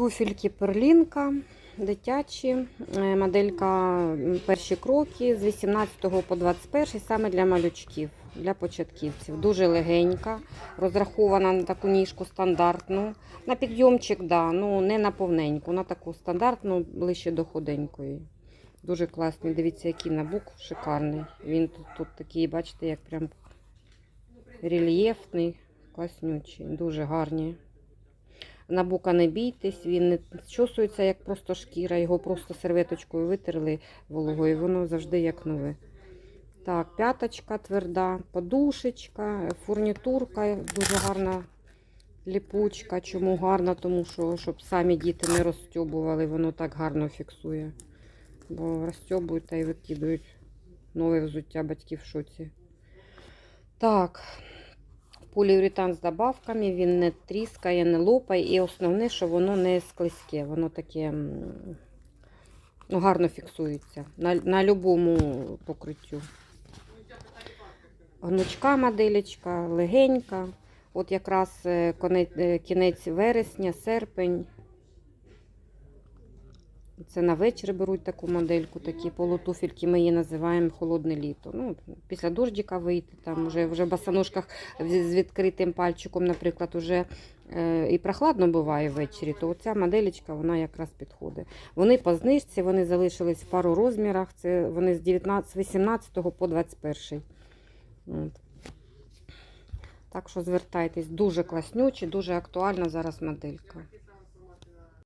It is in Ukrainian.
Туфельки перлінка, дитячі, е, моделька перші кроки з 18 по 21 саме для малючків, для початківців. Дуже легенька, розрахована на таку ніжку стандартну. На підйомчик, да, ну не на повненьку, на таку стандартну, ближче до худенької. Дуже класний. Дивіться, який набук шикарний. Він тут, тут такий, бачите, як прям рельєфний, класнючий, дуже гарні. Набука не бійтесь, він не чосується як просто шкіра, його просто серветочкою витерли вологою, воно завжди як нове. Так, п'яточка тверда, подушечка, фурнітурка, дуже гарна ліпучка. Чому гарна? Тому що щоб самі діти не розстьобували, воно так гарно фіксує. Бо розстьобують та й викидують нове взуття батьків в шоці. Так, поліуретан з добавками, він не тріскає, не лопає. І основне, що воно не склизьке, воно таке ну, гарно фіксується на, на будь-якому покриттю. Гнучка моделечка, легенька. От якраз е, е, кінець вересня, серпень. Це на вечір беруть таку модельку, такі полутуфельки, ми її називаємо холодне літо. Ну, після дождика вийти, там вже, вже в босоножках з відкритим пальчиком, наприклад, уже е, і прохладно буває ввечері, то оця моделечка вона якраз підходить. Вони по знижці, вони залишились в пару розмірах. Це вони з 19, 18 по 21. От. Так що звертайтесь, дуже класнючі, дуже актуальна зараз моделька.